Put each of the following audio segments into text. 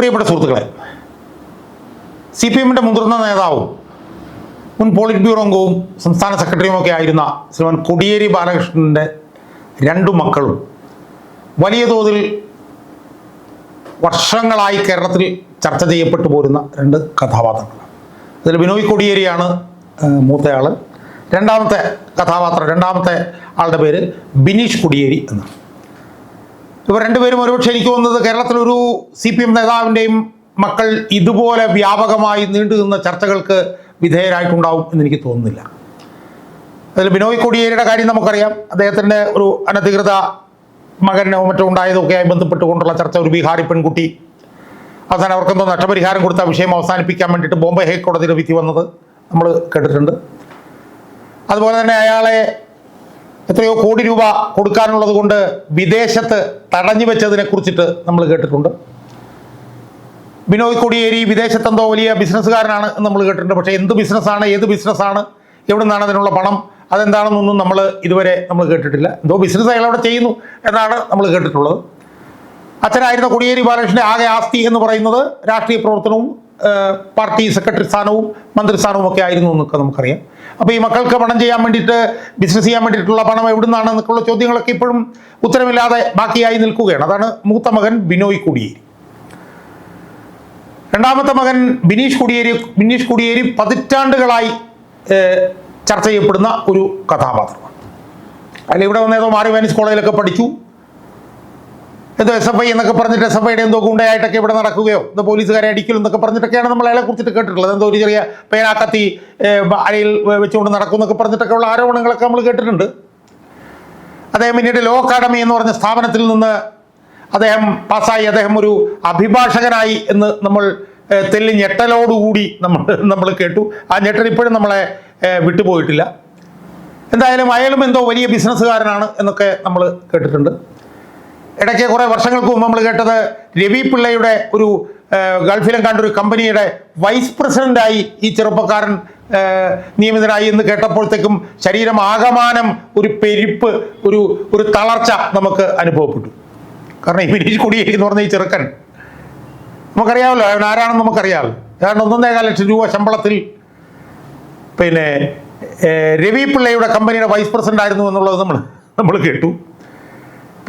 പ്രിയപ്പെട്ട സുഹൃത്തുക്കളെ C P എമ്മിന്റെ മുതിർന്ന നേതാവും മുൻ പോളിറ്റ് ബ്യൂറോ അംഗവും സംസ്ഥാന സെക്രട്ടറിയുമൊക്കെ ആയിരുന്ന ശ്രീമാൻ കൊടിയേരി ബാലകൃഷ്ണന്റെ രണ്ടു മക്കളും വലിയ തോതിൽ വർഷങ്ങളായി കേരളത്തിൽ ചർച്ച ചെയ്യപ്പെട്ടു പോരുന്ന രണ്ട് കഥാപാത്രങ്ങളാണ്. അതിൽ ബിനോയ് കൊടിയേരിയാണ് മൂത്തയാൾ രണ്ടാമത്തെ കഥാപാത്രം രണ്ടാമത്തെ ആളുടെ പേര് ബിനീഷ് കൊടിയേരി എന്നാണ്. ഇവർ രണ്ടുപേരും ഒരുപക്ഷെ എനിക്ക് തോന്നുന്നത് കേരളത്തിലൊരു സി പി എം നേതാവിന്റെയും മക്കൾ ഇതുപോലെ വ്യാപകമായി നീണ്ടു നിന്ന ചർച്ചകൾക്ക് വിധേയരായിട്ടുണ്ടാവും എന്ന് എനിക്ക് തോന്നുന്നില്ല. അതിൽ ബിനോയ് കൊടിയേരിയുടെ കാര്യം നമുക്കറിയാം. അദ്ദേഹത്തിന്റെ ഒരു അനധികൃത മകനോ മറ്റോ ഉണ്ടായതൊക്കെയായി ബന്ധപ്പെട്ടുകൊണ്ടുള്ള ചർച്ച ഒരു ബീഹാറി പെൺകുട്ടി. അവസാനം അവർക്കെന്തോ നഷ്ടപരിഹാരം കൊടുത്ത വിഷയം അവസാനിപ്പിക്കാൻ വേണ്ടിയിട്ട് ബോംബെ ഹൈക്കോടതിയുടെ വിധി വന്നത് നമ്മൾ കേട്ടിട്ടുണ്ട്. അതുപോലെ തന്നെ അയാളെ എത്രയോ കോടി രൂപ കൊടുക്കാനുള്ളത് കൊണ്ട് വിദേശത്ത് തടഞ്ഞു വെച്ചതിനെ കുറിച്ചിട്ട് നമ്മൾ കേട്ടിട്ടുണ്ട്. ബിനോയ് കൊടിയേരി വിദേശത്ത് എന്തോ വലിയ ബിസിനസ്സുകാരനാണ് എന്ന് നമ്മൾ കേട്ടിട്ടുണ്ട്. പക്ഷേ എന്ത് ബിസിനസ്സാണ് ഏത് ബിസിനസ്സാണ് എവിടെ നിന്നാണ് അതിനുള്ള പണം അതെന്താണെന്നൊന്നും നമ്മൾ ഇതുവരെ നമ്മൾ കേട്ടിട്ടില്ല. എന്തോ ബിസിനസ് അയാൾ അവിടെ ചെയ്യുന്നു എന്നാണ് നമ്മൾ കേട്ടിട്ടുള്ളത്. അച്ഛനായിരുന്ന കൊടിയേരി ബാലകൃഷ്ണന്റെ ആകെ ആസ്തി എന്ന് പറയുന്നത് രാഷ്ട്രീയ പ്രവർത്തനവും പാർട്ടി സെക്രട്ടറി സ്ഥാനവും മന്ത്രിസ്ഥാനവും ഒക്കെ ആയിരുന്നു എന്നൊക്കെ നമുക്കറിയാം. അപ്പോൾ ഈ മക്കൾക്ക് പണം ചെയ്യാൻ വേണ്ടിയിട്ട് ബിസിനസ് ചെയ്യാൻ വേണ്ടിയിട്ടുള്ള പണം എവിടെ നിന്നാണ് എന്നൊക്കെയുള്ള ചോദ്യങ്ങളൊക്കെ ഇപ്പോഴും ഉത്തരമില്ലാതെ ബാക്കിയായി നിൽക്കുകയാണ്. അതാണ് മൂത്ത മകൻ ബിനോയ് കുടിയേരി. രണ്ടാമത്തെ മകൻ ബിനീഷ് കുടിയേരി ബിനീഷ് കുടിയേരി പതിറ്റാണ്ടുകളായി ചർച്ച ചെയ്യപ്പെടുന്ന ഒരു കഥാപാത്രമാണ് അതിൽ ഇവിടെ വന്നേതോ മാറി വാനിസ് കോളേജിലൊക്കെ പഠിച്ചു. എന്തോ എസ് എഫ് ഐ എന്നൊക്കെ പറഞ്ഞിട്ട് എസ് എഫ് ഐയുടെ എന്തോ ഗുണ്ടയായിട്ടൊക്കെ ഇവിടെ നടക്കുകയോ? എന്തോ പോലീസുകാരെ അടിക്കലും എന്നൊക്കെ പറഞ്ഞിട്ടൊക്കെയാണ് നമ്മൾ അയാളെ കുറിച്ചിട്ട് കേട്ടിട്ടുള്ളത്. എന്തോ ഒരു ചെറിയ പേരാക്കത്തി അരയിൽ വെച്ചുകൊണ്ട് നടക്കും എന്നൊക്കെ ഉള്ള ആരോപണങ്ങളൊക്കെ നമ്മൾ കേട്ടിട്ടുണ്ട്. അദ്ദേഹം പിന്നീട് ലോ അക്കാഡമി എന്ന് പറഞ്ഞ സ്ഥാപനത്തിൽ നിന്ന് അദ്ദേഹം പാസ്സായി. അദ്ദേഹം ഒരു അഭിഭാഷകനായി എന്ന് നമ്മൾ തെല്ലി ഞെട്ടലോടുകൂടി നമ്മൾ നമ്മൾ കേട്ടു. ആ ഞെട്ടൽ ഇപ്പോഴും നമ്മളെ വിട്ടുപോയിട്ടില്ല. എന്തായാലും അയാളും എന്തോ വലിയ ബിസിനസ്സുകാരനാണ് എന്നൊക്കെ നമ്മൾ കേട്ടിട്ടുണ്ട്. ഇടയ്ക്ക് കുറേ വർഷങ്ങൾക്ക് മുമ്പ് നമ്മൾ കേട്ടത് രവി പിള്ളയുടെ ഒരു ഗൾഫിലും കണ്ട ഒരു കമ്പനിയുടെ വൈസ് പ്രസിഡന്റായി ഈ ചെറുപ്പക്കാരൻ നിയമിതനായി എന്ന് കേട്ടപ്പോഴത്തേക്കും ശരീരം ആകമാനം ഒരു പെരുപ്പ് ഒരു ഒരു തളർച്ച നമുക്ക് അനുഭവപ്പെട്ടു. കാരണം ഈ വിനീഷ് കുടിയേരി എന്ന് പറഞ്ഞ ഈ ചെറുക്കൻ. നമുക്കറിയാമല്ലോ അവൻ ആരാണെന്ന് നമുക്കറിയാമല്ലോ. ഏതാണ്ട് ഒന്നൊന്നേകാൽ ലക്ഷം രൂപ ശമ്പളത്തിൽ പിന്നെ രവി പിള്ളയുടെ കമ്പനിയുടെ വൈസ് പ്രസിഡന്റ് ആയിരുന്നു എന്നുള്ളത് നമ്മൾ നമ്മൾ കേട്ടു.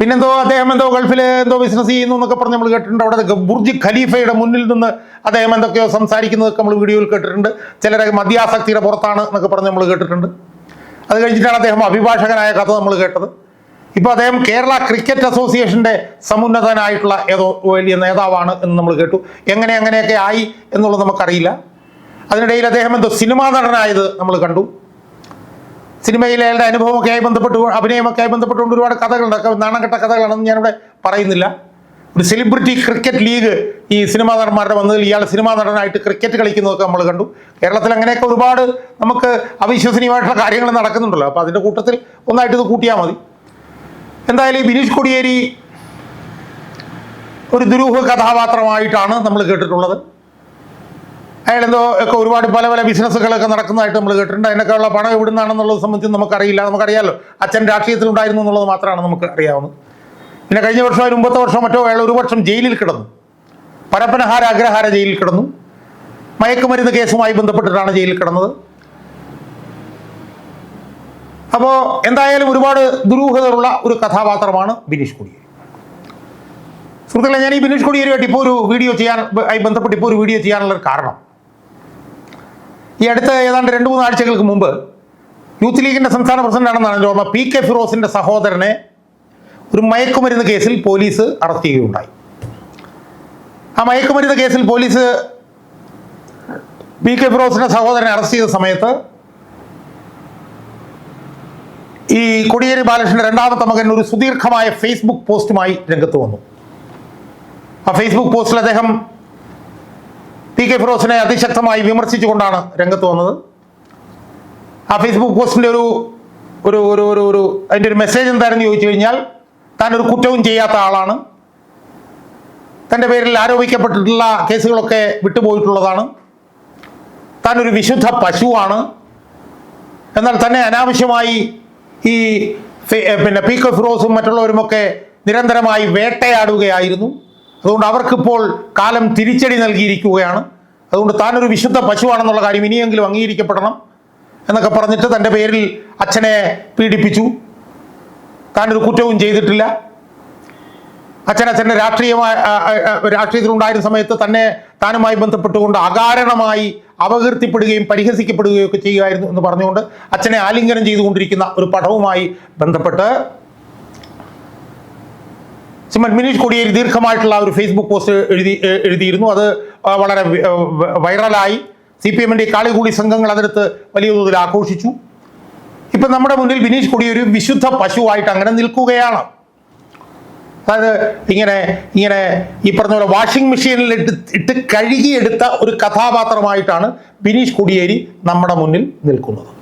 പിന്നെന്തോ അദ്ദേഹം എന്തോ ഗൾഫിൽ എന്തോ ബിസിനസ് ചെയ്യുന്നു എന്നൊക്കെ പറഞ്ഞ് നമ്മൾ കേട്ടിട്ടുണ്ട്. അവിടെ ബുർജ് ഖലീഫയുടെ മുന്നിൽ നിന്ന് അദ്ദേഹം എന്തൊക്കെയോ സംസാരിക്കുന്നതൊക്കെ നമ്മൾ വീഡിയോയിൽ കേട്ടിട്ടുണ്ട്. ചിലരെ മദ്യാസക്തിയുടെ പുറത്താണ് എന്നൊക്കെ പറഞ്ഞ് നമ്മൾ കേട്ടിട്ടുണ്ട്. അത് കഴിഞ്ഞിട്ടാണ് അദ്ദേഹം അഭിഭാഷകനായ കഥ നമ്മൾ കേട്ടത്. ഇപ്പോൾ അദ്ദേഹം കേരള ക്രിക്കറ്റ് അസോസിയേഷന്റെ സമുന്നതനായിട്ടുള്ള ഏതോ വലിയ നേതാവാണ് എന്ന് നമ്മൾ കേട്ടു. എങ്ങനെ അങ്ങനെയൊക്കെ ആയി എന്നുള്ളത് നമുക്കറിയില്ല. അതിനിടയിൽ അദ്ദേഹം എന്തോ സിനിമാ നടനായത് നമ്മൾ കണ്ടു. സിനിമയിലെ അയാളുടെ അനുഭവമൊക്കെ ആയി ബന്ധപ്പെട്ട് അഭിനയമൊക്കെ ആയി ബന്ധപ്പെട്ടുകൊണ്ട് ഒരുപാട് കഥകളുണ്ട് അതൊക്കെ നാണംകെട്ട കഥകളാണെന്ന് ഞാനിവിടെ പറയുന്നില്ല. ഒരു സെലിബ്രിറ്റി ക്രിക്കറ്റ് ലീഗ് ഈ സിനിമാ നടന്മാരുടെ വന്നതിൽ ഇയാൾ സിനിമാ നടനായിട്ട് ക്രിക്കറ്റ് കളിക്കുന്നതൊക്കെ നമ്മൾ കണ്ടു. കേരളത്തിൽ അങ്ങനെയൊക്കെ ഒരുപാട് നമുക്ക് അവിശ്വസനീയമായിട്ടുള്ള കാര്യങ്ങൾ നടക്കുന്നുണ്ടല്ലോ. അപ്പോൾ അതിന്റെ കൂട്ടത്തിൽ ഒന്നായിട്ട് ഇത് കൂട്ടിയാൽ മതി. എന്തായാലും ഈ ബിനീഷ് കൊടിയേരി ഒരു ദുരൂഹ കഥാപാത്രമായിട്ടാണ് നമ്മൾ കേട്ടിട്ടുള്ളത്. അയാൾ എന്തോ ഒക്കെ ഒരുപാട് പല പല ബിസിനസ്സുകളൊക്കെ നടക്കുന്നതായിട്ട് നമ്മൾ കേട്ടിട്ടുണ്ട്. അതിനൊക്കെയുള്ള പണം എവിടെ നിന്നാണെന്നുള്ളത് സംബന്ധിച്ച് നമുക്കറിയില്ല. നമുക്കറിയാമല്ലോ അച്ഛൻ രാഷ്ട്രീയത്തിലുണ്ടായിരുന്നു എന്നുള്ളത് മാത്രമാണ് നമുക്ക് അറിയാവുന്നത്. പിന്നെ കഴിഞ്ഞ വർഷം അതിന് മുമ്പത്തെ വർഷം മറ്റോ അയാൾ ഒരു വർഷം ജയിലിൽ കിടന്നു. പരപ്പനഹാര അഗ്രഹാര ജയിലിൽ കിടന്നു. മയക്കുമരുന്ന് കേസുമായി ബന്ധപ്പെട്ടിട്ടാണ് ജയിലിൽ കിടന്നത്. അപ്പോൾ എന്തായാലും ഒരുപാട് ദുരൂഹതയുള്ള ഒരു കഥാപാത്രമാണ് ബിനീഷ് കൊടിയേരി. സുഹൃത്തുക്കളെ ഞാൻ ഈ ബിനീഷ് കൊടിയേരിയായിട്ട് ഇപ്പോൾ ഒരു വീഡിയോ ചെയ്യാൻ ആയി ബന്ധപ്പെട്ട് ഇപ്പോൾ ഒരു വീഡിയോ ചെയ്യാനുള്ള ഒരു കാരണം ഈ അടുത്ത ഏതാണ്ട് രണ്ട് മൂന്ന് ആഴ്ചകൾക്ക് മുമ്പ് യൂത്ത് ലീഗിന്റെ സംസ്ഥാന പ്രസിഡന്റാണെന്നാണ് ഓർമ്മ. പി കെ ഫിറോസിന്റെ സഹോദരനെ ഒരു മയക്കുമരുന്ന് കേസിൽ പോലീസ് അറസ്റ്റ് ചെയ്യുകയുണ്ടായി. ആ മയക്കുമരുന്ന് കേസിൽ പോലീസ് പി കെ ഫിറോസിന്റെ സഹോദരനെ അറസ്റ്റ് ചെയ്ത സമയത്ത് ഈ കൊടിയേരി ബാലകൃഷ്ണന്റെ രണ്ടാമത്തെ മകൻ ഒരു സുദീർഘമായ ഫേസ്ബുക്ക് പോസ്റ്റുമായി രംഗത്ത് വന്നു. ആ ഫേസ്ബുക്ക് പോസ്റ്റിൽ അദ്ദേഹം പി കെ ഫിറോസിനെ അതിശക്തമായി വിമർശിച്ചുകൊണ്ടാണ് രംഗത്ത് വന്നത്. ആ ഫേസ്ബുക്ക് പോസ്റ്റിന്റെ ഒരു ഒരു ഒരു ഒരു ഒരു അതിന്റെ ഒരു മെസ്സേജ് എന്താണെന്ന് ചോദിച്ചു കഴിഞ്ഞാൽ താൻ ഒരു കുറ്റവും ചെയ്യാത്ത ആളാണ്. തന്റെ പേരിൽ ആരോപിക്കപ്പെട്ടിട്ടുള്ള കേസുകളൊക്കെ വിട്ടുപോയിട്ടുള്ളതാണ്. താൻ ഒരു വിശുദ്ധ പശുവാണ്. എന്നാൽ തന്നെ അനാവശ്യമായി ഈ പിന്നെ പി കെ ഫിറോസും മറ്റുള്ളവരുമൊക്കെ നിരന്തരമായി വേട്ടയാടുകയായിരുന്നു. അതുകൊണ്ട് അവർക്കിപ്പോൾ കാലം തിരിച്ചടി നൽകിയിരിക്കുകയാണ്. അതുകൊണ്ട് താനൊരു വിശുദ്ധ പശുവാണെന്നുള്ള കാര്യം ഇനിയെങ്കിലും അംഗീകരിക്കപ്പെടണം എന്നൊക്കെ പറഞ്ഞിട്ട് തന്റെ പേരിൽ അച്ഛനെ പീഡിപ്പിച്ചു. താനൊരു കുറ്റവും ചെയ്തിട്ടില്ല. അച്ഛൻ അച്ഛന്റെ രാഷ്ട്രീയമായ രാഷ്ട്രീയത്തിലുണ്ടായിരുന്ന സമയത്ത് തന്നെ താനുമായി ബന്ധപ്പെട്ടുകൊണ്ട് അകാരണമായി അപകീർത്തിപ്പെടുകയും പരിഹസിക്കപ്പെടുകയും ഒക്കെ ചെയ്യുമായിരുന്നു എന്ന് പറഞ്ഞുകൊണ്ട് അച്ഛനെ ആലിംഗനം ചെയ്തുകൊണ്ടിരിക്കുന്ന ഒരു പടവുമായി ബന്ധപ്പെട്ട് ശ്രീമൻ മിനീഷ് കൊടിയേരി ദീർഘമായിട്ടുള്ള ഒരു ഫേസ്ബുക്ക് പോസ്റ്റ് എഴുതി എഴുതിയിരുന്നു. അത് വളരെ വൈറലായി. സി പി എമ്മിന്റെ കാളികൂടി സംഘങ്ങൾ അതിനകത്ത് വലിയ തോതിൽ ആഘോഷിച്ചു. ഇപ്പം നമ്മുടെ മുന്നിൽ ബിനീഷ് ഒരു വിശുദ്ധ പശുവായിട്ട് അങ്ങനെ നിൽക്കുകയാണ്. അതായത് ഇങ്ങനെ ഇങ്ങനെ ഈ പറഞ്ഞ പോലെ വാഷിംഗ് മെഷീനിൽ ഇട്ട് ഇട്ട് കഴുകിയെടുത്ത ഒരു കഥാപാത്രമായിട്ടാണ് ബിനീഷ് കൊടിയേരി നമ്മുടെ മുന്നിൽ നിൽക്കുന്നത്.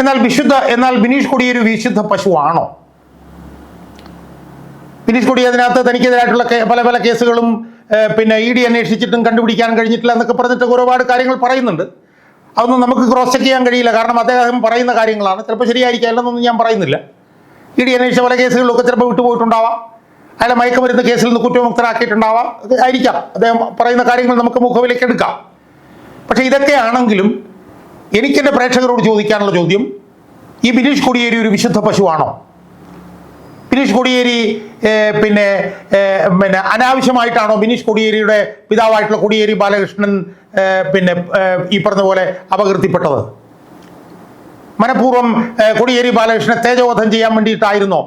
എന്നാൽ വിശുദ്ധ എന്നാൽ ബിനീഷ് കൊടിയേരി വിശുദ്ധ പശുവാണോ? ബിനീഷ് കൊടി അതിനകത്ത് തനിക്കെതിരായിട്ടുള്ള പല പല കേസുകളും പിന്നെ ഇ ഡി അന്വേഷിച്ചിട്ടും കണ്ടുപിടിക്കാൻ കഴിഞ്ഞിട്ടില്ല എന്നൊക്കെ പറഞ്ഞിട്ട് ഒരുപാട് കാര്യങ്ങൾ പറയുന്നുണ്ട്. അതൊന്നും നമുക്ക് ക്രോസ് ചെക്ക് ചെയ്യാൻ കഴിയില്ല. കാരണം അദ്ദേഹം പറയുന്ന കാര്യങ്ങളാണ്. ചിലപ്പോൾ ശരിയായിരിക്കാം. അല്ലെന്നൊന്നും ഞാൻ പറയുന്നില്ല. ഇ ഡി അന്വേഷിച്ച പല കേസുകളിലൊക്കെ ചിലപ്പോൾ വിട്ടുപോയിട്ടുണ്ടാവാം. അയാളെ മയക്കുമരുന്ന് കേസിൽ നിന്ന് കുറ്റമുക്തരാക്കിയിട്ടുണ്ടാവാം ആയിരിക്കാം. അദ്ദേഹം പറയുന്ന കാര്യങ്ങൾ നമുക്ക് മുഖവിലേക്ക് എടുക്കാം. പക്ഷേ ഇതൊക്കെ ആണെങ്കിലും എനിക്കെന്റെ പ്രേക്ഷകരോട് ചോദിക്കാനുള്ള ചോദ്യം ഈ ബിനീഷ് കൊടിയേരി ഒരു വിശുദ്ധ പശുവാണോ? ബിനീഷ് കൊടിയേരി പിന്നെ പിന്നെ അനാവശ്യമായിട്ടാണോ ബിനീഷ് കൊടിയേരിയുടെ പിതാവായിട്ടുള്ള കൊടിയേരി ബാലകൃഷ്ണൻ പിന്നെ ഈ പറഞ്ഞ പോലെ അപകീർത്തിപ്പെട്ടത്? മനഃപൂർവം കൊടിയേരി ബാലകൃഷ്ണനെ തേജോവധം ചെയ്യാൻ വേണ്ടിയിട്ടായിരുന്നോ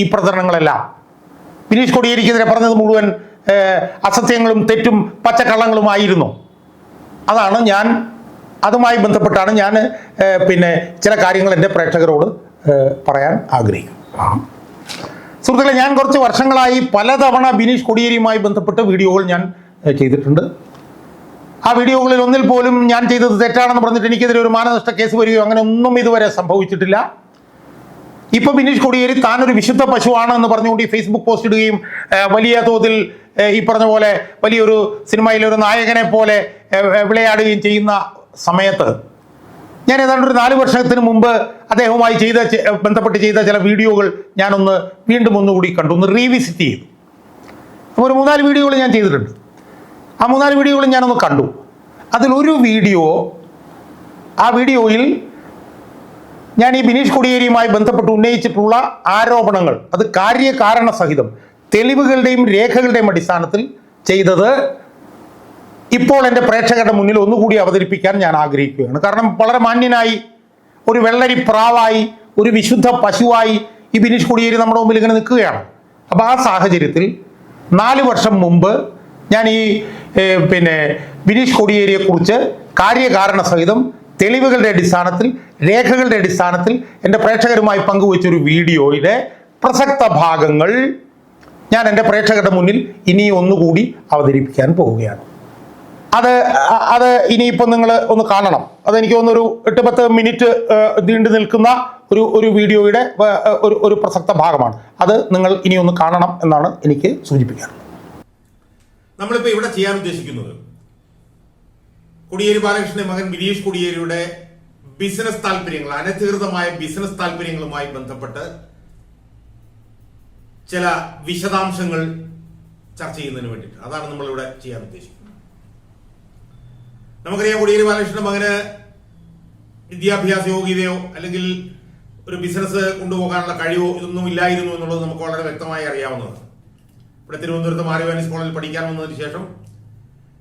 ഈ പ്രചരണങ്ങളെല്ലാം? ബിനീഷ് കൊടിയേരിക്കെതിരെ പറഞ്ഞത് മുഴുവൻ അസത്യങ്ങളും തെറ്റും പച്ചക്കള്ളങ്ങളുമായിരുന്നു. അതാണ് ഞാൻ അതുമായി ബന്ധപ്പെട്ടാണ് ഞാൻ പിന്നെ ചില കാര്യങ്ങൾ എന്റെ പ്രേക്ഷകരോട് പറയാൻ ആഗ്രഹിക്കും സുഹൃത്തുക്കളെ ഞാൻ കുറച്ച് വർഷങ്ങളായി പലതവണ ബിനീഷ് കൊടിയേരിയുമായി ബന്ധപ്പെട്ട് വീഡിയോകൾ ഞാൻ ചെയ്തിട്ടുണ്ട്. ആ വീഡിയോകളിൽ ഒന്നിൽ പോലും ഞാൻ ചെയ്തത് തെറ്റാണെന്ന് പറഞ്ഞിട്ട് എനിക്കെതിരെ ഒരു മാനനഷ്ട കേസ് വരികയോ അങ്ങനെ ഒന്നും ഇതുവരെ സംഭവിച്ചിട്ടില്ല. ഇപ്പൊ ബിനീഷ് കൊടിയേരി താനൊരു വിശുദ്ധ പശുവാണ് എന്ന് പറഞ്ഞുകൊണ്ട് ഈ ഫേസ്ബുക്ക് പോസ്റ്റ് ഇടുകയും വലിയ തോതിൽ ഈ പറഞ്ഞ പോലെ വലിയൊരു സിനിമയിലെ ഒരു നായകനെ പോലെ വിളയാടുകയും ചെയ്യുന്ന സമയത്ത് ഞാൻ ഏതാണ്ട് ഒരു നാല് വർഷത്തിന് മുമ്പ് അദ്ദേഹവുമായി ചെയ്ത ബന്ധപ്പെട്ട് ചെയ്ത ചില വീഡിയോകൾ ഞാനൊന്ന് വീണ്ടും ഒന്നുകൂടി കണ്ടു ഒന്ന് റീവിസിറ്റ് ചെയ്തു. അപ്പോൾ ഒരു മൂന്നാൽ വീഡിയോകൾ ഞാൻ ചെയ്തിട്ടുണ്ട്. ആ മൂന്നാൽ വീഡിയോകൾ ഞാനൊന്ന് കണ്ടു. അതിലൊരു വീഡിയോ ആ വീഡിയോയിൽ ഞാൻ ഈ ബിനീഷ് കൊടിയേരിയുമായി ബന്ധപ്പെട്ട് ഉന്നയിച്ചിട്ടുള്ള ആരോപണങ്ങൾ അത് കാര്യകാരണ സഹിതം തെളിവുകളുടെയും രേഖകളുടെയും അടിസ്ഥാനത്തിൽ ചെയ്തത് ഇപ്പോൾ എന്റെ പ്രേക്ഷകരുടെ മുന്നിൽ ഒന്നുകൂടി അവതരിപ്പിക്കാൻ ഞാൻ ആഗ്രഹിക്കുകയാണ്. കാരണം വളരെ മാന്യനായി ഒരു വെള്ളരി പ്രാവായി ഒരു വിശുദ്ധ പശുവായി ഈ ബിനീഷ് കുടിയേരി നമ്മുടെ മുമ്പിൽ ഇങ്ങനെ നിൽക്കുകയാണ്. അപ്പോൾ ആ സാഹചര്യത്തിൽ നാല് വർഷം മുമ്പ് ഞാൻ ഈ പിന്നെ ബിനീഷ് കൊടിയേരിയെക്കുറിച്ച് കാര്യകാരണ സഹിതം തെളിവുകളുടെ അടിസ്ഥാനത്തിൽ രേഖകളുടെ അടിസ്ഥാനത്തിൽ എന്റെ പ്രേക്ഷകരുമായി പങ്കുവച്ചൊരു വീഡിയോയുടെ പ്രസക്ത ഭാഗങ്ങൾ ഞാൻ എന്റെ പ്രേക്ഷകരുടെ മുന്നിൽ ഇനി ഒന്നുകൂടി അവതരിപ്പിക്കാൻ പോവുകയാണ്. അത് അത് ഇനിയിപ്പോൾ നിങ്ങൾ ഒന്ന് കാണണം. അതെനിക്ക് തോന്നുന്നൊരു എട്ട് പത്ത് മിനിറ്റ് നീണ്ടു നിൽക്കുന്ന ഒരു ഒരു വീഡിയോയുടെ ഒരു ഒരു പ്രസക്ത ഭാഗമാണ്. അത് നിങ്ങൾ ഇനി ഒന്ന് കാണണം എന്നാണ് എനിക്ക് സൂചിപ്പിക്കാൻ നമ്മളിപ്പോൾ ഇവിടെ ചെയ്യാൻ ഉദ്ദേശിക്കുന്നത് കൊടിയേരി ബാലകൃഷ്ണന്റെ മകൻ ബിനീഷ് കൊടിയേരിയുടെ ബിസിനസ് താല്പര്യങ്ങൾ അനധികൃതമായ ബിസിനസ് താല്പര്യങ്ങളുമായി ബന്ധപ്പെട്ട് ചില വിശദാംശങ്ങൾ ചർച്ച ചെയ്യുന്നതിന് വേണ്ടിയിട്ട്. അതാണ് നമ്മളിവിടെ ചെയ്യാൻ ഉദ്ദേശിക്കുന്നത്. നമുക്കറിയാം കോടിയേരി ബാലകൃഷ്ണന്റെ മകന് വിദ്യാഭ്യാസ യോഗ്യതയോ അല്ലെങ്കിൽ ഒരു ബിസിനസ് കൊണ്ടുപോകാനുള്ള കഴിവോ ഇതൊന്നും ഇല്ലായിരുന്നു എന്നുള്ളത് നമുക്ക് വളരെ വ്യക്തമായി അറിയാവുന്നതാണ്. ഇവിടെ തിരുവനന്തപുരത്ത് മാറിവാനിസ് കോളേജിൽ പഠിക്കാൻ വന്നതിന് ശേഷം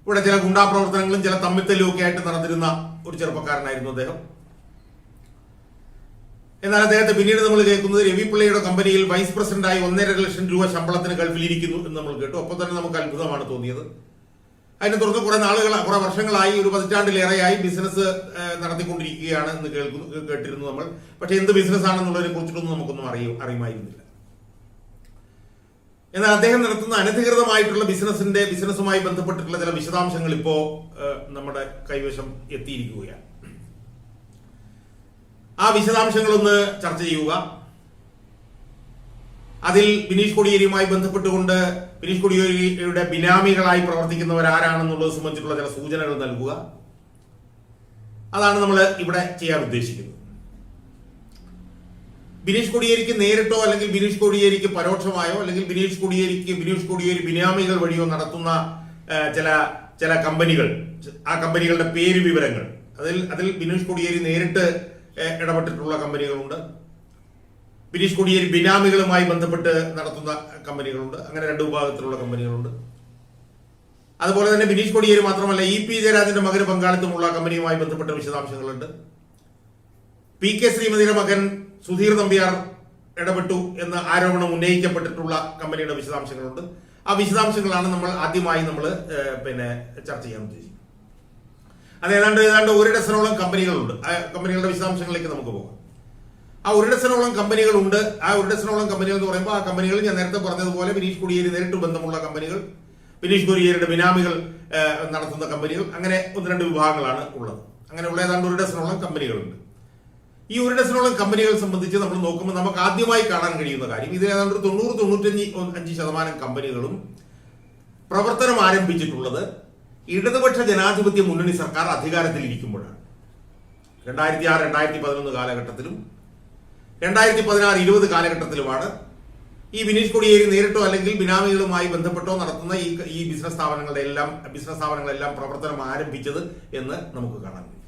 ഇവിടെ ചില ഗുണ്ടാപ്രവർത്തനങ്ങളും ചില തമ്മിത്തല്ലും ഒക്കെ ആയിട്ട് നടന്നിരുന്ന ഒരു ചെറുപ്പക്കാരനായിരുന്നു അദ്ദേഹം. എന്നാൽ അദ്ദേഹത്തെ പിന്നീട് നമ്മൾ കേൾക്കുന്നത് രവി പിള്ളയുടെ കമ്പനിയിൽ വൈസ് പ്രസിഡന്റായി ഒന്നര ലക്ഷം രൂപ ശമ്പളത്തിന് ഗൾഫിലിരിക്കുന്നു എന്ന് നമ്മൾ കേട്ടു. അപ്പോൾ തന്നെ നമുക്ക് അത്ഭുതമാണ് തോന്നിയത്. അതിനെ തുടർന്ന് കുറെ നാളുകൾ കുറെ വർഷങ്ങളായി ഒരു പതിറ്റാണ്ടിലേറെയായി ബിസിനസ് നടത്തിക്കൊണ്ടിരിക്കുകയാണ് എന്ന് കേൾക്കുന്നു കേട്ടിരുന്നു നമ്മൾ. പക്ഷെ എന്ത് ബിസിനസ് ആണെന്നുള്ളതിനെ കുറിച്ചിട്ടൊന്നും നമുക്കൊന്നും അറിയും അറിയുമായിരുന്നില്ല. എന്നാൽ അദ്ദേഹം നടത്തുന്ന അനധികൃതമായിട്ടുള്ള ബിസിനസിന്റെ ബിസിനസ്സുമായി ബന്ധപ്പെട്ടിട്ടുള്ള ചില വിശദാംശങ്ങൾ ഇപ്പോ നമ്മുടെ കൈവശം എത്തിയിരിക്കുകയാണ്. ആ വിശദാംശങ്ങളൊന്ന് ചർച്ച ചെയ്യുക. അതിൽ ബിനീഷ് കൊടിയേരിയുമായി ബന്ധപ്പെട്ടുകൊണ്ട് ബിനീഷ് കൊടിയേരിയുടെ ബിനാമികളായി പ്രവർത്തിക്കുന്നവർ ആരാണെന്നുള്ളത് സംബന്ധിച്ചിട്ടുള്ള ചില സൂചനകൾ നൽകുക. അതാണ് നമ്മൾ ഇവിടെ ചെയ്യാൻ ഉദ്ദേശിക്കുന്നത്. ബിനീഷ് കൊടിയേരിക്ക് നേരിട്ടോ അല്ലെങ്കിൽ ബിനീഷ് കൊടിയേരിക്ക് പരോക്ഷമായോ അല്ലെങ്കിൽ ബിനീഷ് കൊടിയേരിക്ക് ബിനീഷ് കൊടിയേരി ബിനാമികൾ വഴിയോ നടത്തുന്ന ചില ചില കമ്പനികൾ ആ കമ്പനികളുടെ പേര് വിവരങ്ങൾ. അതിൽ അതിൽ ബിനീഷ് കൊടിയേരി നേരിട്ട് ഇടപെട്ടിട്ടുള്ള കമ്പനികളുണ്ട്. ബിനീഷ് കൊടിയേരി ബിനാമികളുമായി ബന്ധപ്പെട്ട് നടത്തുന്ന കമ്പനികളുണ്ട്. അങ്ങനെ രണ്ട് വിഭാഗത്തിലുള്ള കമ്പനികളുണ്ട്. അതുപോലെ തന്നെ ബിനീഷ് കൊടിയേരി മാത്രമല്ല ഇ പി ജയരാജന്റെ മകന് പങ്കാളിത്തമുള്ള കമ്പനിയുമായി ബന്ധപ്പെട്ട വിശദാംശങ്ങളുണ്ട്. പി കെ ശ്രീമതിയുടെ മകൻ സുധീർ നമ്പ്യാർ ഇടപെട്ടു എന്ന ആരോപണം ഉന്നയിക്കപ്പെട്ടിട്ടുള്ള കമ്പനിയുടെ വിശദാംശങ്ങളുണ്ട്. ആ വിശദാംശങ്ങളാണ് നമ്മൾ ആദ്യമായി നമ്മൾ പിന്നെ ചർച്ച ചെയ്യാൻ ഉദ്ദേശിക്കുന്നത്. അത് ഏതാണ്ട് ഏതാണ്ട് ഒരു ഡസനോളം കമ്പനികളുണ്ട്. ആ കമ്പനികളുടെ വിശദാംശങ്ങളിലേക്ക് നമുക്ക് പോകാം. ആ ഒരു ഡസനോളം കമ്പനികളുണ്ട്. ആ ഒരു ഡസനോളം കമ്പനികൾ എന്ന് പറയുമ്പോൾ ആ കമ്പനികൾ ഞാൻ നേരത്തെ പറഞ്ഞതുപോലെ ബിനീഷ് കുടിയേരി നേരിട്ട് ബന്ധമുള്ള കമ്പനികൾ ബിനീഷ് കുടിയേരിയുടെ ബിനാമികൾ നടത്തുന്ന കമ്പനികൾ അങ്ങനെ ഒന്ന് രണ്ട് വിഭാഗങ്ങളാണ് ഉള്ളത്. അങ്ങനെയുള്ള ഏതാണ്ട് ഒരു ഡസനോളം കമ്പനികളുണ്ട്. ഈ ഒരു ഡസനോളം കമ്പനികൾ സംബന്ധിച്ച് നമ്മൾ നോക്കുമ്പോൾ നമുക്ക് ആദ്യമായി കാണാൻ കഴിയുന്ന കാര്യം ഇതിൽ ഏതാണ്ട് തൊണ്ണൂറ് തൊണ്ണൂറ്റഞ്ച് അഞ്ച് ശതമാനം കമ്പനികളും പ്രവർത്തനം ആരംഭിച്ചിട്ടുള്ളത് ഇടതുപക്ഷ ജനാധിപത്യ മുന്നണി സർക്കാർ അധികാരത്തിൽ ഇരിക്കുമ്പോഴാണ് രണ്ടായിരത്തി ആറ് രണ്ടായിരത്തി പതിനൊന്ന് കാലഘട്ടത്തിലും രണ്ടായിരത്തി പതിനാറ് ഇരുപത് കാലഘട്ടത്തിലുമാണ് ഈ വിനീഷ് കൊടിയേരി നേരിട്ടോ അല്ലെങ്കിൽ ബിനാമികളുമായി ബന്ധപ്പെട്ടോ നടത്തുന്ന ഈ ഈ ബിസിനസ് സ്ഥാപനങ്ങളുടെ എല്ലാം ബിസിനസ് സ്ഥാപനങ്ങളെല്ലാം പ്രവർത്തനം ആരംഭിച്ചത് എന്ന് നമുക്ക് കാണാൻ കഴിയും.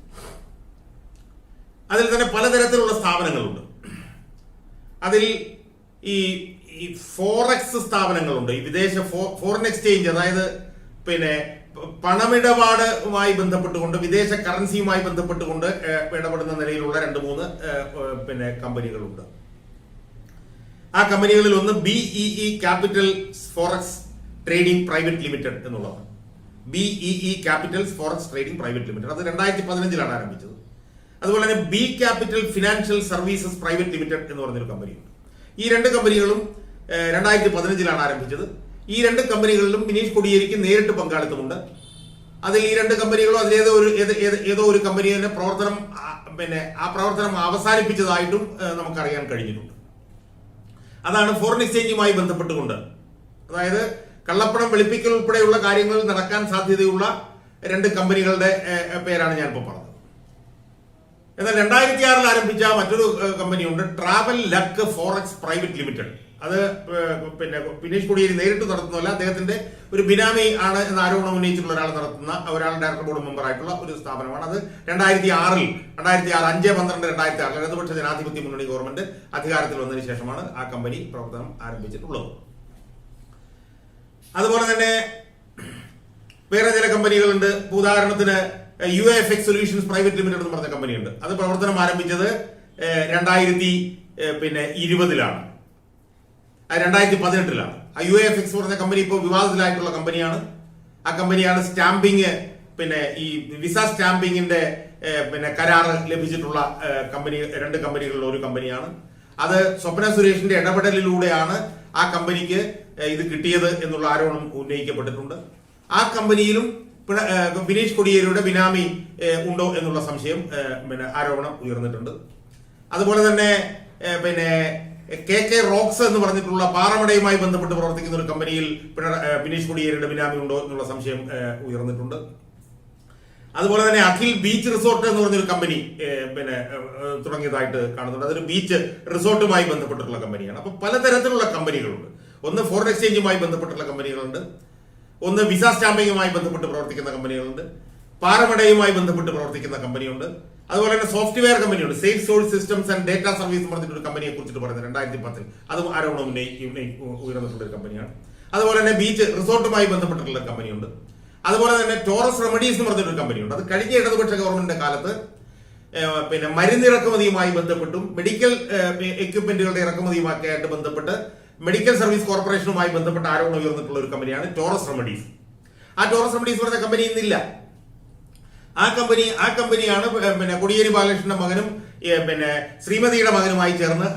അതിൽ തന്നെ പലതരത്തിലുള്ള സ്ഥാപനങ്ങളുണ്ട്. അതിൽ ഈ ഈ ഫോറക്സ് സ്ഥാപനങ്ങളുണ്ട്. ഈ വിദേശ ഫോറിൻ എക്സ്ചേഞ്ച് അതായത് പിന്നെ പണമിടപാടുമായി ബന്ധപ്പെട്ടുകൊണ്ട് വിദേശ കറൻസിയുമായി ബന്ധപ്പെട്ടുകൊണ്ട് ഇടപെടുന്ന നിലയിലുള്ള രണ്ട് മൂന്ന് പിന്നെ കമ്പനികളുണ്ട്. ആ കമ്പനികളിൽ ഒന്ന് B E E E capital forex trading private limited എന്നുള്ളതാണ്. B E E capital forex trading private limited അത് രണ്ടായിരത്തി പതിനഞ്ചിലാണ് ആരംഭിച്ചത്. അതുപോലെ തന്നെ B capital financial services private limited എന്ന് പറഞ്ഞൊരു കമ്പനിയുണ്ട്. ഈ രണ്ട് കമ്പനികളും രണ്ടായിരത്തി പതിനഞ്ചിലാണ് ആരംഭിച്ചത്. ഈ രണ്ട് കമ്പനികളിലും ബിനീഷ് കൊടിയേരിക്ക് നേരിട്ട് പങ്കാളിത്തമുണ്ട്. അതിൽ ഈ രണ്ട് കമ്പനികളും അതിലേതോ ഒരു ഏത്- ഒരു കമ്പനി തന്നെ പ്രവർത്തനം പിന്നെ ആ പ്രവർത്തനം അവസാനിപ്പിച്ചതായിട്ടും നമുക്കറിയാൻ കഴിഞ്ഞിട്ടുണ്ട്. അതാണ് ഫോറിൻ എക്സ്ചേഞ്ചുമായി ബന്ധപ്പെട്ടുകൊണ്ട്. അതായത് കള്ളപ്പണം വെളുപ്പിക്കൽ ഉൾപ്പെടെയുള്ള കാര്യങ്ങൾ നടക്കാൻ സാധ്യതയുള്ള രണ്ട് കമ്പനികളുടെ പേരാണ് ഞാൻ ഇപ്പോൾ പറഞ്ഞത്. എന്നാൽ രണ്ടായിരത്തി ആറിൽ ആരംഭിച്ച മറ്റൊരു കമ്പനിയുണ്ട് travel luck forex private limited. അത് പിന്നെ ബിനീഷ് കൊടിയേരി നേരിട്ട് നടത്തുന്നതല്ല അദ്ദേഹത്തിന്റെ ഒരു ബിനാമി ആണ് എന്ന ആരോപണം ഉന്നയിച്ചിട്ടുള്ള ഒരാൾ നടത്തുന്ന ഒരാൾ ഡയറക്ടർ ബോർഡ് മെമ്പർ ആയിട്ടുള്ള ഒരു സ്ഥാപനമാണ്. അത് രണ്ടായിരത്തി ആറിൽ രണ്ടായിരത്തി ആറ് അഞ്ച് പന്ത്രണ്ട് രണ്ടായിരത്തി ആറിൽ ഇടതുപക്ഷ ജനാധിപത്യ മുന്നണി ഗവൺമെന്റ് അധികാരത്തിൽ വന്നതിന് ശേഷമാണ് ആ കമ്പനി പ്രവർത്തനം ആരംഭിച്ചിട്ടുള്ളത്. അതുപോലെ തന്നെ വേറെ ചില കമ്പനികളുണ്ട്. ഉദാഹരണത്തിന് U F X solutions private limited എന്ന് പറഞ്ഞ കമ്പനിയുണ്ട്. അത് പ്രവർത്തനം ആരംഭിച്ചത് രണ്ടായിരത്തി പിന്നെ ഇരുപതിലാണ്. രണ്ടായിരത്തി പതിനെട്ടിലാണ് ആ യു എഫ് എക്സ് പറഞ്ഞ കമ്പനി ഇപ്പോൾ വിവാദത്തിലായിട്ടുള്ള കമ്പനിയാണ് ആ കമ്പനിയാണ് സ്റ്റാമ്പിങ് പിന്നെ ഈ വിസ സ്റ്റാമ്പിങ്ങിന്റെ പിന്നെ കരാർ ലഭിച്ചിട്ടുള്ള കമ്പനി രണ്ട് കമ്പനികളിൽ ഒരു കമ്പനിയാണ് അത് സ്വപ്ന സുരേഷിന്റെ ഇടപെടലിലൂടെയാണ് ആ കമ്പനിക്ക് ഇത് കിട്ടിയത് എന്നുള്ള ആരോപണം ഉന്നയിക്കപ്പെട്ടിട്ടുണ്ട്. ആ കമ്പനിയിലും വിനീഷ് കൊടിയേരിയുടെ ബിനാമി ഉണ്ടോ എന്നുള്ള സംശയം പിന്നെ ആരോപണം ഉയർന്നിട്ടുണ്ട്. അതുപോലെ തന്നെ പിന്നെ കെ കെ റോക്സ് എന്ന് പറഞ്ഞിട്ടുള്ള പാറമടയുമായി ബന്ധപ്പെട്ട് പ്രവർത്തിക്കുന്ന ഒരു കമ്പനിയിൽ ബിനീഷ് കൊടിയേരിയുടെ ബിനാമി ഉണ്ടോ എന്നുള്ള സംശയം ഉയർന്നിട്ടുണ്ട്. അതുപോലെ തന്നെ അഖിൽ ബീച്ച് റിസോർട്ട് എന്ന് പറഞ്ഞൊരു കമ്പനി പിന്നെ തുടങ്ങിയതായിട്ട് കാണുന്നുണ്ട്. അതൊരു ബീച്ച് റിസോർട്ടുമായി ബന്ധപ്പെട്ടിട്ടുള്ള കമ്പനിയാണ്. അപ്പൊ പലതരത്തിലുള്ള കമ്പനികളുണ്ട്. ഒന്ന് ഫോറിൻ എക്സ്ചേഞ്ചുമായി ബന്ധപ്പെട്ടുള്ള കമ്പനികളുണ്ട്. ഒന്ന് വിസ സ്റ്റാമ്പിങ്ങുമായി ബന്ധപ്പെട്ട് പ്രവർത്തിക്കുന്ന കമ്പനികളുണ്ട്. പാറമടയുമായി ബന്ധപ്പെട്ട് പ്രവർത്തിക്കുന്ന കമ്പനിയുണ്ട്. അതുപോലെ തന്നെ software കമ്പനിയുണ്ട് safe soul systems and data service എന്ന് പറഞ്ഞിട്ട് ഒരു കമ്പനിയെ കുറിച്ചിട്ട് പറയുന്നത് രണ്ടായിരത്തി പത്തിൽ അതും ആരോപണം ഉയർന്നിട്ടുള്ള ഒരു കമ്പനിയാണ് അതുപോലെ തന്നെ ബീച്ച് റിസോർട്ടുമായി ബന്ധപ്പെട്ടിട്ടുള്ള കമ്പനിയുണ്ട് അതുപോലെ തന്നെ ടോറസ് റെമഡീസ് എന്ന് പറഞ്ഞൊരു കമ്പനിയുണ്ട് അത് കഴിഞ്ഞ ഇടതുപക്ഷ ഗവൺമെന്റിന്റെ കാലത്ത് പിന്നെ മരുന്ന് ഇറക്കുമതിയുമായി ബന്ധപ്പെട്ടും മെഡിക്കൽ എക്യുപ്മെന്റുകളുടെ ഇറക്കുമതിയുമൊക്കെ ആയിട്ട് ബന്ധപ്പെട്ട് മെഡിക്കൽ സർവീസ് കോർപ്പറേഷനുമായി ബന്ധപ്പെട്ട് ആരോപണം ഉയർന്നിട്ടുള്ള ഒരു കമ്പനിയാണ് ടോറസ് റെമഡീസ് ആ ടോറസ് റെമഡീസ് പറഞ്ഞ കമ്പനി ഇന്നില്ല. ആ കമ്പനി ആ കമ്പനിയാണ് പിന്നെ കൊടിയേരി ബാലകൃഷ്ണന്റെ മകനും പിന്നെ ശ്രീമതിയുടെ മകനുമായി ചേർന്ന്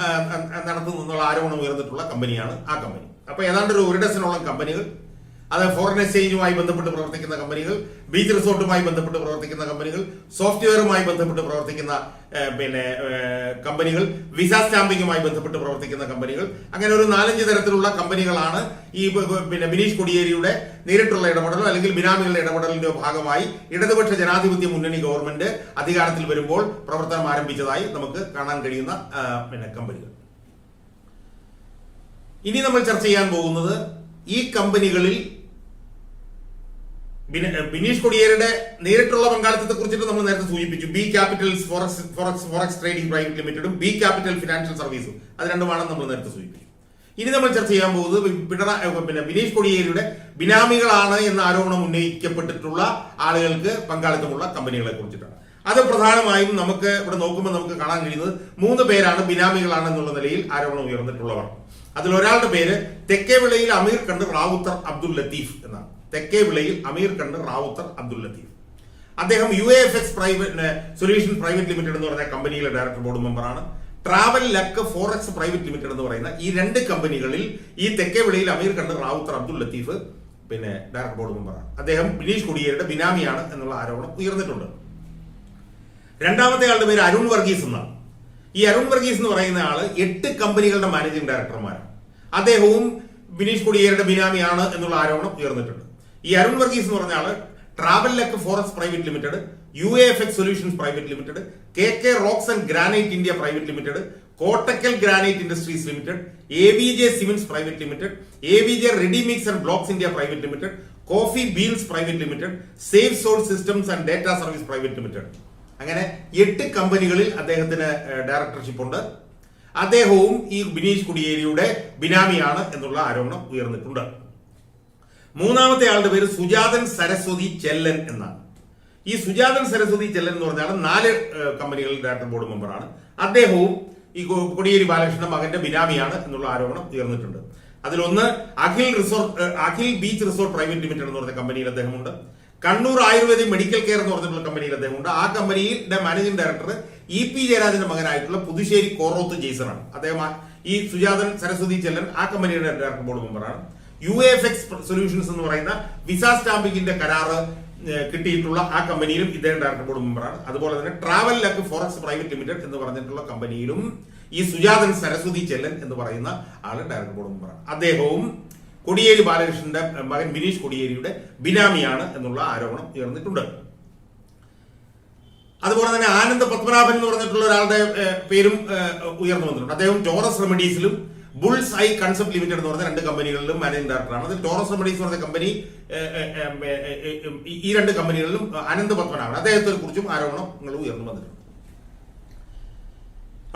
നടത്തുന്നുള്ള ആരോപണം ഉയർന്നിട്ടുള്ള കമ്പനിയാണ് ആ കമ്പനി. അപ്പൊ ഏതാണ്ട് ഒരു ഒരു ഡസനോളം കമ്പനികൾ അത് ഫോറിൻ എക്സ്ചേഞ്ചുമായി ബന്ധപ്പെട്ട് പ്രവർത്തിക്കുന്ന കമ്പനികൾ ബീച്ച് റിസോർട്ടുമായി ബന്ധപ്പെട്ട് പ്രവർത്തിക്കുന്ന കമ്പനികൾ സോഫ്റ്റ്വെയറുമായി ബന്ധപ്പെട്ട് പ്രവർത്തിക്കുന്ന പിന്നെ കമ്പനികൾ വിസ സ്റ്റാമ്പിങ്ങുമായി ബന്ധപ്പെട്ട് പ്രവർത്തിക്കുന്ന കമ്പനികൾ. അങ്ങനെ ഒരു നാലഞ്ച് തരത്തിലുള്ള കമ്പനികളാണ് ഈ പിന്നെ ബിനീഷ് കൊടിയേരിയുടെ നേരിട്ടുള്ള ഇടപെടലോ അല്ലെങ്കിൽ ബിനാമികളുടെ ഇടപെടലിന്റെ ഭാഗമായി ഇടതുപക്ഷ ജനാധിപത്യ മുന്നണി ഗവൺമെന്റ് അധികാരത്തിൽ വരുമ്പോൾ പ്രവർത്തനം ആരംഭിച്ചതായി നമുക്ക് കാണാൻ കഴിയുന്ന പിന്നെ കമ്പനികൾ. ഇനി നമ്മൾ ചർച്ച ചെയ്യാൻ പോകുന്നത് ഈ കമ്പനികളിൽ ബിനീഷ് കൊടിയേരുടെ നേരിട്ടുള്ള പങ്കാളിത്തത്തെ കുറിച്ചിട്ട് നമ്മൾ നേരത്തെ സൂചിപ്പിച്ചു. B capitals forex forex forex trading private ലിമിറ്റഡും B capital financial സർവീസും. അത് രണ്ടുമാണെന്ന് നമ്മൾ നേരത്തെ സൂചിപ്പിച്ചു. ഇനി നമ്മൾ ചർച്ച ചെയ്യാൻ പോകുന്നത് പിണറായി പിന്നെ ബിനീഷ് കൊടിയേരിയുടെ ബിനാമികളാണ് എന്ന ആരോപണം ഉന്നയിക്കപ്പെട്ടിട്ടുള്ള ആളുകൾക്ക് പങ്കാളിത്തമുള്ള കമ്പനികളെ കുറിച്ചിട്ടാണ്. അത് പ്രധാനമായും നമുക്ക് ഇവിടെ നോക്കുമ്പോൾ നമുക്ക് കാണാൻ കഴിയുന്നത് മൂന്ന് പേരാണ് ബിനാമികളാണ് എന്നുള്ള നിലയിൽ ആരോപണം ഉയർന്നിട്ടുള്ളവർ. അതിൽ ഒരാളുടെ പേര് തെക്കേ വിളയിൽ അമീർ കണ്ട് റാവുത്തർ അബ്ദുൽ ലത്തീഫ് എന്നാണ്. തെക്കേ വിളയിൽ അമീർ കണ്ണ് റാവുത്തർ അബ്ദുൽ ലത്തീഫ്. അദ്ദേഹം U F X private solution private limited എന്ന് പറഞ്ഞ കമ്പനിയിലെ ഡയറക്ടർ ബോർഡ് മെമ്പറാണ്. Travel luck forex private limited എന്ന് പറയുന്ന ഈ രണ്ട് കമ്പനികളിൽ ഈ തെക്കേ വിളയിൽ അമീർ കണ്ണ് റാവുത്തർ അബ്ദുൽ ലത്തീഫ് പിന്നെ ഡയറക്ടർ ബോർഡ് മെമ്പറാണ്. അദ്ദേഹം ബിനീഷ് കൊടിയേരുടെ ബിനാമിയാണ് എന്നുള്ള ആരോപണം ഉയർന്നിട്ടുണ്ട്. രണ്ടാമത്തെ ആളുടെ പേര് അരുൺ വർഗീസ് എന്നാണ്. ഈ അരുൺ വർഗീസ് എന്ന് പറയുന്ന ആൾ എട്ട് കമ്പനികളുടെ മാനേജിംഗ് ഡയറക്ടർമാരാണ്. അദ്ദേഹവും ബിനീഷ് കൊടിയേരുടെ ബിനാമിയാണ് എന്നുള്ള ആരോപണം ഉയർന്നിട്ടുണ്ട്. ഈ അരുൺ വർഗീസ് എന്ന് പറഞ്ഞ ആൾ travel luck forest private limited U F X solutions private limited K K rocks and granite India private limited Kottakkal granite industries limited A V J cements private limited A V J ready mix and blocks India private limited coffee beans private limited safe soul systems and data service private limited അങ്ങനെ എട്ട് കമ്പനികളിൽ അദ്ദേഹത്തിന് directorship ഉണ്ട്. അദ്ദേഹവും ഈ ബിനീഷ് കുടിയേരിയുടെ ബിനാമിയാണ് എന്നുള്ള ആരോപണം ഉയർന്നിട്ടുണ്ട്. മൂന്നാമത്തെ ആളുടെ പേര് സുജാതൻ സരസ്വതി ചെല്ലൻ എന്നാണ്. ഈ സുജാതൻ സരസ്വതി ചെല്ലൻ എന്ന് പറഞ്ഞാൽ നാല് കമ്പനികളിൽ ഡയറക്ടർ ബോർഡ് മെമ്പറാണ് അദ്ദേഹവും ഈ കൊടിയേരി ബാലകൃഷ്ണൻ മകന്റെ ബിനാമിയാണ് എന്നുള്ള ആരോപണം ഉയർന്നിട്ടുണ്ട്. അതിലൊന്ന് Akhil resort Akhil beach resort private limited എന്ന് പറഞ്ഞ കമ്പനിയിൽ അദ്ദേഹമുണ്ട്. കണ്ണൂർ ആയുർവേദ മെഡിക്കൽ കെയർ എന്ന് പറഞ്ഞിട്ടുള്ള കമ്പനിയിൽ അദ്ദേഹമുണ്ട്. ആ കമ്പനിയുടെ മാനേജിംഗ് ഡയറക്ടർ ഇ പി ജയരാജന്റെ മകനായിട്ടുള്ള പുതുശ്ശേരി കോറോത്ത് ജെയ്സണാണ് അദ്ദേഹം ഈ സുജാതൻ സരസ്വതി ചെല്ലൻ ആ കമ്പനിയുടെ ഡയറക്ടർ ബോർഡ് മെമ്പറാണ് യു എഫ് എക്സ് സൊല്യൂഷൻസ് എന്ന് പറയുന്ന വിസ സ്റ്റാമ്പിങ്ങിന്റെ കരാറ് കിട്ടിയിട്ടുള്ള ആ കമ്പനിയിലും ഇദ്ദേഹം ഡയറക്ടർ ബോർഡ് മെമ്പറാണ് അതുപോലെ തന്നെ travel luck forex private limited എന്ന് പറഞ്ഞിട്ടുള്ള കമ്പനിയിലും ഈ സുജാതൻ സരസ്വതി ചെല്ലൻ എന്ന് പറയുന്ന ആൾ ഡയറക്ടർ ബോർഡ് മെമ്പറാണ് അദ്ദേഹവും കൊടിയേരി ബാലകൃഷ്ണന്റെ മകൻ ബിനീഷ് കൊടിയേരിയുടെ ബിനാമിയാണ് എന്നുള്ള ആരോപണം ഉയർന്നിട്ടുണ്ട്. അതുപോലെ തന്നെ ആനന്ദ് പത്മനാഭൻ എന്ന് പറഞ്ഞിട്ടുള്ള ഒരാളുടെ പേരും ഉയർന്നു വന്നിട്ടുണ്ട്. അദ്ദേഹം ജോറസ് റെമഡീസിലും ബുൾസ് ഐ കൺസെപ്റ്റ് ലിമിറ്റഡ് എന്ന് പറഞ്ഞ രണ്ട് കമ്പനികളിലും മാനേജിംഗ് ഡയറക്ടറാണ് അതിൽ ടോറസ് റെമഡീസ് പറഞ്ഞ കമ്പനി ഈ- രണ്ട് കമ്പനികളിലും അനന്ത് പത്മനാഭൻ അദ്ദേഹത്തെ കുറിച്ചും ആരോപണങ്ങൾ ഉയർന്നു വന്നിട്ടുണ്ട്.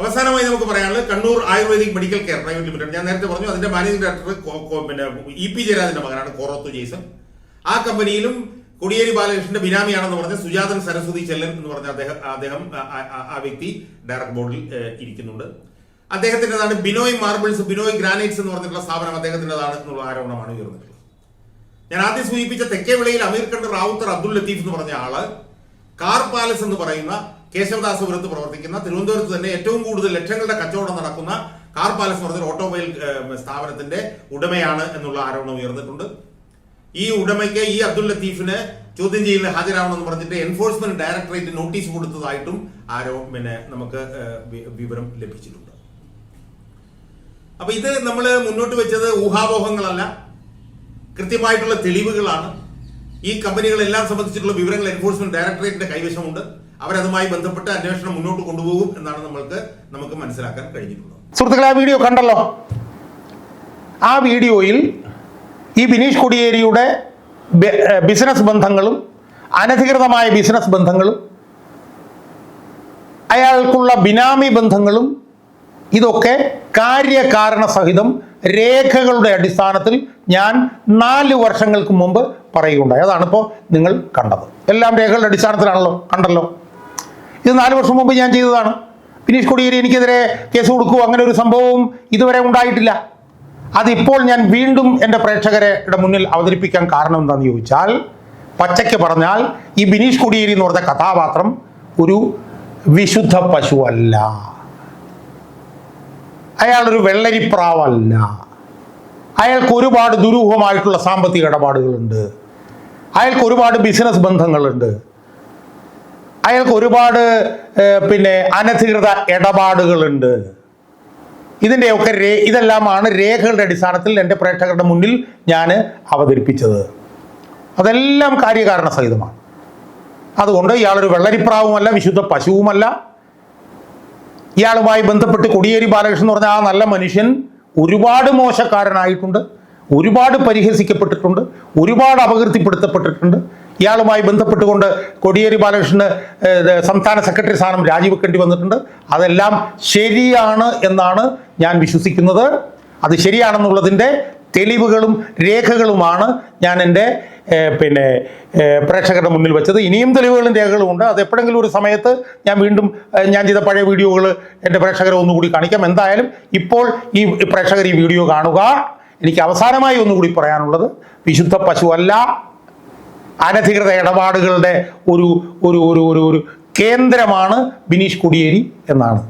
അവസാനമായി നമുക്ക് പറയാനുള്ളത് Kannur ayurvedic medical care private limited. ഞാൻ നേരത്തെ പറഞ്ഞു അതിന്റെ മാനേജിംഗ് ഡയറക്ടർ പിന്നെ ഇ പി ജയരാജന്റെ മകനാണ് കോറോത്തു ജെയ്സൺ. ആ കമ്പനിയിലും കൊടിയേരി ബാലകൃഷ്ണന്റെ ബിനാമിയാണെന്ന് പറഞ്ഞ സുജാതൻ സരസ്വതി ചെല്ലൻ എന്ന് പറഞ്ഞ അദ്ദേഹം അദ്ദേഹം ആ വ്യക്തി ഡയറക്ട് ബോർഡിൽ ഇരിക്കുന്നുണ്ട്. അദ്ദേഹത്തിന്റെതാണ് ബിനോയ് മാർബിൾസ് ബിനോയ് ഗ്രാനൈറ്റ്സ് എന്ന് പറഞ്ഞിട്ടുള്ള സ്ഥാപനം അദ്ദേഹത്തിന്റെതാണ് എന്നുള്ള ആരോപണമാണ് ഉയർന്നിട്ടുള്ളത്. ഞാൻ ആദ്യം സൂചിപ്പിച്ച തെക്കേ വിളയിൽ അമീർ ഖണ്ഡ് റാവുത്തർ അബ്ദുൽ ലത്തീഫ് എന്ന് പറഞ്ഞ ആൾ കാർ പാലസ് എന്ന് പറയുന്ന കേശവദാസപുരത്ത് പ്രവർത്തിക്കുന്ന തിരുവനന്തപുരത്ത് തന്നെ ഏറ്റവും കൂടുതൽ ലക്ഷങ്ങളുടെ കച്ചവടം നടക്കുന്ന കാർ പാലസ് എന്ന് പറഞ്ഞ ഓട്ടോമൊബൈൽ സ്ഥാപനത്തിന്റെ ഉടമയാണ് എന്നുള്ള ആരോപണം ഉയർന്നിട്ടുണ്ട്. ഈ ഉടമയ്ക്ക് ഈ അബ്ദുൽ ലത്തീഫിന് ചോദ്യം ചെയ്യലിന് ഹാജരാവണമെന്ന് പറഞ്ഞിട്ട് എൻഫോഴ്സ്മെന്റ് ഡയറക്ടറേറ്റ് നോട്ടീസ് കൊടുത്തതായിട്ടും ആരോ പിന്നെ നമുക്ക് വിവരം ലഭിച്ചിട്ടുണ്ട്. അപ്പൊ ഇത് നമ്മൾ മുന്നോട്ട് വെച്ചത് ഊഹാപോഹങ്ങളല്ല. കൃത്യമായിട്ടുള്ള തെളിവുകളാണ്. ഈ കമ്പനികളെല്ലാം സംബന്ധിച്ചിട്ടുള്ള വിവരങ്ങൾ എൻഫോഴ്സ്മെന്റ് ഡയറക്ടറേറ്റിന്റെ കൈവശമുണ്ട്. അവരതുമായി ബന്ധപ്പെട്ട് അന്വേഷണം മുന്നോട്ട് കൊണ്ടുപോകും എന്നാണ് നമ്മൾക്ക് നമുക്ക് മനസ്സിലാക്കാൻ കഴിഞ്ഞിട്ടുള്ളത്. സുഹൃത്തുക്കളെ ആ വീഡിയോ കണ്ടല്ലോ? ആ വീഡിയോയിൽ ഈ ബിനീഷ് കൊടിയേരിയുടെ ബിസിനസ് ബന്ധങ്ങളും അനധികൃതമായ ബിസിനസ് ബന്ധങ്ങളും അയാൾക്കുള്ള ബിനാമി ബന്ധങ്ങളും ഇതൊക്കെ കാര്യകാരണ സഹിതം രേഖകളുടെ അടിസ്ഥാനത്തിൽ ഞാൻ നാല് വർഷങ്ങൾക്ക് മുമ്പ് പറയുകയുണ്ടായി. അതാണ് ഇപ്പോൾ നിങ്ങൾ കണ്ടത്. എല്ലാം രേഖകളുടെ അടിസ്ഥാനത്തിലാണല്ലോ കണ്ടല്ലോ. ഇത് നാല് വർഷം മുമ്പ് ഞാൻ ചെയ്തതാണ്. ബിനീഷ് കൊടിയേരി എനിക്കെതിരെ കേസ് കൊടുക്കൂ അങ്ങനെ ഒരു സംഭവവും ഇതുവരെ ഉണ്ടായിട്ടില്ല. അതിപ്പോൾ ഞാൻ വീണ്ടും എന്റെ പ്രേക്ഷകരുടെ മുന്നിൽ അവതരിപ്പിക്കാൻ കാരണം എന്താണെന്ന് ചോദിച്ചാൽ പച്ചയ്ക്ക് പറഞ്ഞാൽ ഈ ബിനീഷ് കൊടിയേരി എന്ന് പറഞ്ഞ കഥാപാത്രം ഒരു വിശുദ്ധ പശുവല്ല. അയാളൊരു വെള്ളരിപ്രാവല്ല. അയാൾക്ക് ഒരുപാട് ദുരൂഹമായിട്ടുള്ള സാമ്പത്തിക ഇടപാടുകളുണ്ട്. അയാൾക്ക് ഒരുപാട് ബിസിനസ് ബന്ധങ്ങളുണ്ട്. അയാൾക്ക് ഒരുപാട് പിന്നെ അനധികൃത ഇടപാടുകളുണ്ട്. ഇതിന്റെയൊക്കെ രേ ഇതെല്ലാമാണ് രേഖകളുടെ അടിസ്ഥാനത്തിൽ എന്റെ പ്രേക്ഷകരുടെ മുന്നിൽ ഞാൻ അവതരിപ്പിച്ചത്. അതെല്ലാം കാര്യകാരണ സഹിതമാണ് അതുകൊണ്ട് ഇയാളൊരു വെള്ളരിപ്രാവുമല്ല വിശുദ്ധ പശുവുമല്ല ഇയാളുമായി ബന്ധപ്പെട്ട് കൊടിയേരി ബാലകൃഷ്ണൻ പറഞ്ഞ ആ നല്ല മനുഷ്യൻ ഒരുപാട് മോശക്കാരനായിട്ടുണ്ട് ഒരുപാട് പരിഹസിക്കപ്പെട്ടിട്ടുണ്ട് ഒരുപാട് അപകീർത്തിപ്പെടുത്തപ്പെട്ടിട്ടുണ്ട്. ഇയാളുമായി ബന്ധപ്പെട്ടുകൊണ്ട് കൊടിയേരി ബാലകൃഷ്ണന് സംസ്ഥാന സെക്രട്ടറി സ്ഥാനം രാജിവെക്കേണ്ടി വന്നിട്ടുണ്ട്. അതെല്ലാം ശരിയാണ് എന്നാണ് ഞാൻ വിശ്വസിക്കുന്നത്. അത് ശരിയാണെന്നുള്ളതിന്റെ തെളിവുകളും രേഖകളുമാണ് ഞാൻ എന്റെ പിന്നെ പ്രേക്ഷകരുടെ മുന്നിൽ വെച്ചത്. ഇനിയും തെളിവുകളും രേഖകളും ഉണ്ട്. അത് എപ്പോഴെങ്കിലും ഒരു സമയത്ത് ഞാൻ വീണ്ടും ഞാൻ ചെയ്ത പഴയ വീഡിയോകൾ എന്റെ പ്രേക്ഷകരെ ഒന്നുകൂടി കാണിക്കാം. എന്തായാലും ഇപ്പോൾ ഈ പ്രേക്ഷകർ ഈ വീഡിയോ കാണുക. എനിക്ക് അവസാനമായി ഒന്നുകൂടി പറയാനുള്ളത് വിശുദ്ധ പശുവല്ല അനധികൃത ഇടപാടുകളുടെ ഒരു ഒരു ഒരു ഒരു കേന്ദ്രമാണ് ബിനീഷ് കുടിയേരി എന്നാണ്.